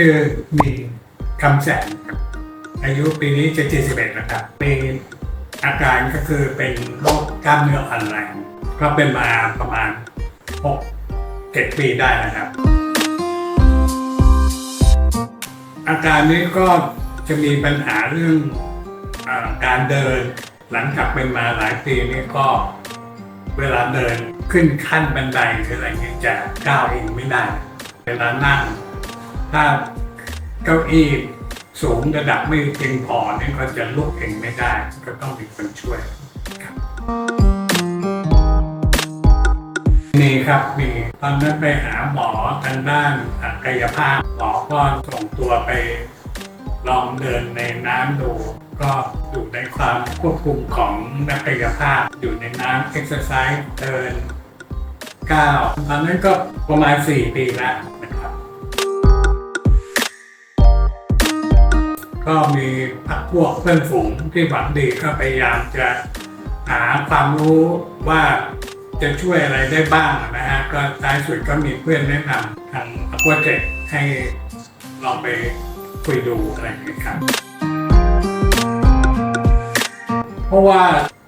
ชื่อมีคำแสน อายุปีนี้จะ 71 แล้วครับ มีอาการก็คือเป็นโรคกล้ามเนื้ออ่อนแรงก็เป็นมาประมาณ 6 7 ปีได้นะครับ อาการนี้ก็จะมีปัญหาเรื่องอการเดินหลังจากเป็นมาหลายปีนี่ก็เวลาเดินขึ้นขั้นบันไดหรืออะไรเงี้ยจะก้าวเองไม่ได้ เวลานั่ง ถ้าเก้าอี้สูงระดับไม่เพียงพอเนี่ยก็จะลุกเองไม่ได้ ก็ต้องมีคนช่วยครับมีครับมีตอนนั้นไปหาหมอทางด้านกายภาพหมอก็ส่งตัวไปลองเดินในน้ำดูก็อยู่ในความควบคุมของนักกายภาพ อยู่ในน้ำเอ็กซ์ไซส์เดินก้าวตอนนั้นก็ประมาณ 4 ปีแล้วนะ ก็มีพักพวกเพื่อนฝูงที่หวังดีก็พยายามจะหาความรู้ว่าจะช่วยอะไรได้บ้างนะฮะก็ท้ายสุดก็มีเพื่อนแนะนำทางอควาเทคให้ลองไปคุยดูอะไรอย่างเงี้ยครับเพราะว่า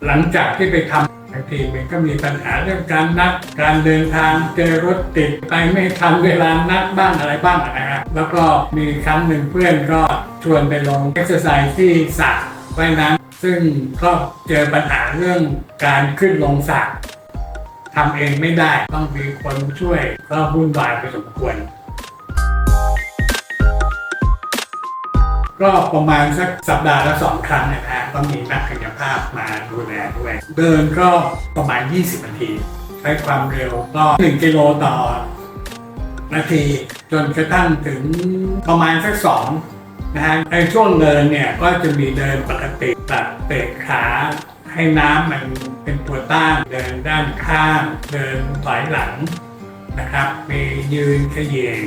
หลังจากที่ไปทำ บางทีมันก็มีปัญหาเรื่องการนัดการเดินทางเจอรถติดไปไม่ทันเวลานัดบ้างอะไรบ้างนะฮะแล้วก็มีครั้งหนึ่งเพื่อนก็ชวนไปลงเอ็กซ์ไซส์ที่สระว่ายน้ำซึ่งก็เจอปัญหาเรื่องการขึ้นลงสระทำเองไม่ได้ต้องมีคนช่วยก็วุ่นวายไปสมควร ก็ประมาณสักสัปดาห์ละสองครั้งนะฮะก็มีนักกายภาพมาดูแลด้วย เดินก็ประมาณ 20 นาที ใช้ความเร็วก็1กิโลต่อนาที จนกระทั่งถึงประมาณสักสองนะฮะในช่วงเดินเนี่ยก็จะมีเดินปกติแบบเตะขาให้น้ำมันเป็นตัวต้านเดินด้านข้าง เดินถอยหลังนะครับมียืนเขยง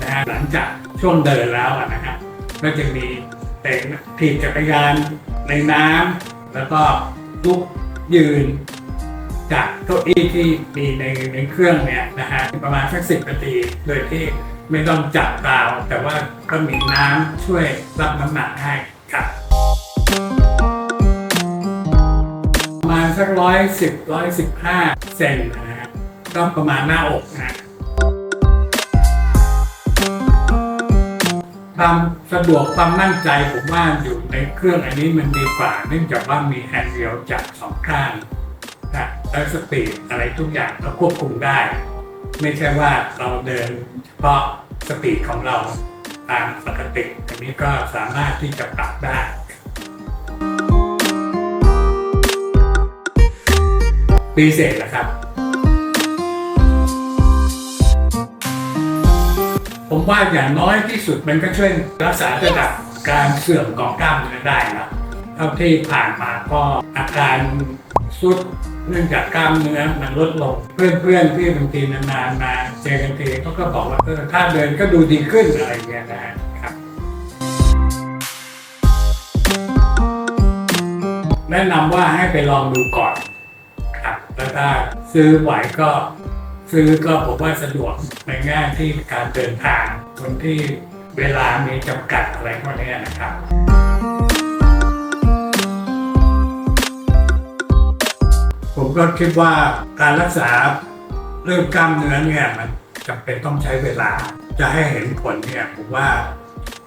นะฮะหลังจากช่วงเดินแล้วนะครับ ก็จะมีเตะถีบจักรยานในน้ำแล้วก็ลุกยืนจากเก้าอี้ที่มีในในเครื่องเนี่ยนะฮะประมาณสักสิบนาทีโดยที่ไม่ต้องจับราว แต่ว่าก็มีน้ำช่วยรับน้ำหนักให้ครับประมาณสักร้อยสิบร้อยสิบห้าเซนนะฮะก็ประมาณหน้าอกนะ ความสะดวกความมั่นใจผมว่าอยู่ในเครื่องอันนี้มันดีกว่าเนื่องจากว่ามีแฮนด์เดียวจับสองข้างนะแล้วสปีดอะไรทุกอย่างเราควบคุมได้ ไม่ใช่ว่าเราเดินเฉพาะสปีดของเราตามปกติอันนี้ก็สามารถที่จะปรับได้ปีเสร็จแล้วครับ ว่าอย่างน้อยที่สุดมันก็ช่วยรักษาระดับการเสื่อมของกล้ามเนื้อได้นะเท่าที่ผ่านมาก็อาการสุดเนื่องจากกล้ามเนื้อมันลดลง เพื่อนๆที่บางทีนานๆมาเจอกันทีเขาก็บอกว่าเออถ้าเดินก็ดูดีขึ้นอะไรอย่างเงี้ยนะครับแนะนำว่าให้ไปลองดูก่อนครับแล้วถ้าซื้อไหวก็ ซื้อก็ผมว่าสะดวกในแง่ที่การเดินทางคนที่เวลามีจำกัดอะไรพวกนี้นะครับผมก็คิดว่าการรักษาเรื่องกล้ามเนื้อเนี่ยมันจำเป็นต้องใช้เวลา จะให้เห็นผลเนี่ยผมว่า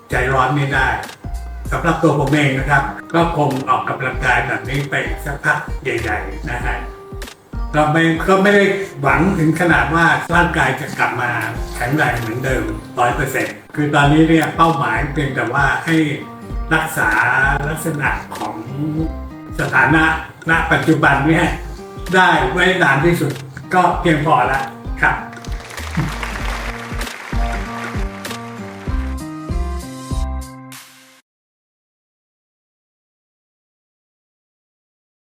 ใจร้อนไม่ได้สำหรับตัวผมเองนะครับ ก็คงออกกำลังกายแบบนี้ไปสักพักใหญ่ ๆ นะฮะ เราไม่ก็ไม่ได้หวังถึงขนาดว่าร่างกายจะกลับมาแข็งแรงเหมือนเดิมร้อยเปอร์เซ็นต์คือตอนนี้เนี่ยเป้าหมายเพียงแต่ว่าให้รักษาลักษณะของสถานะณปัจจุบันเนี่ยได้ไว้นานที่สุดก็เพียงพอแล้วครับ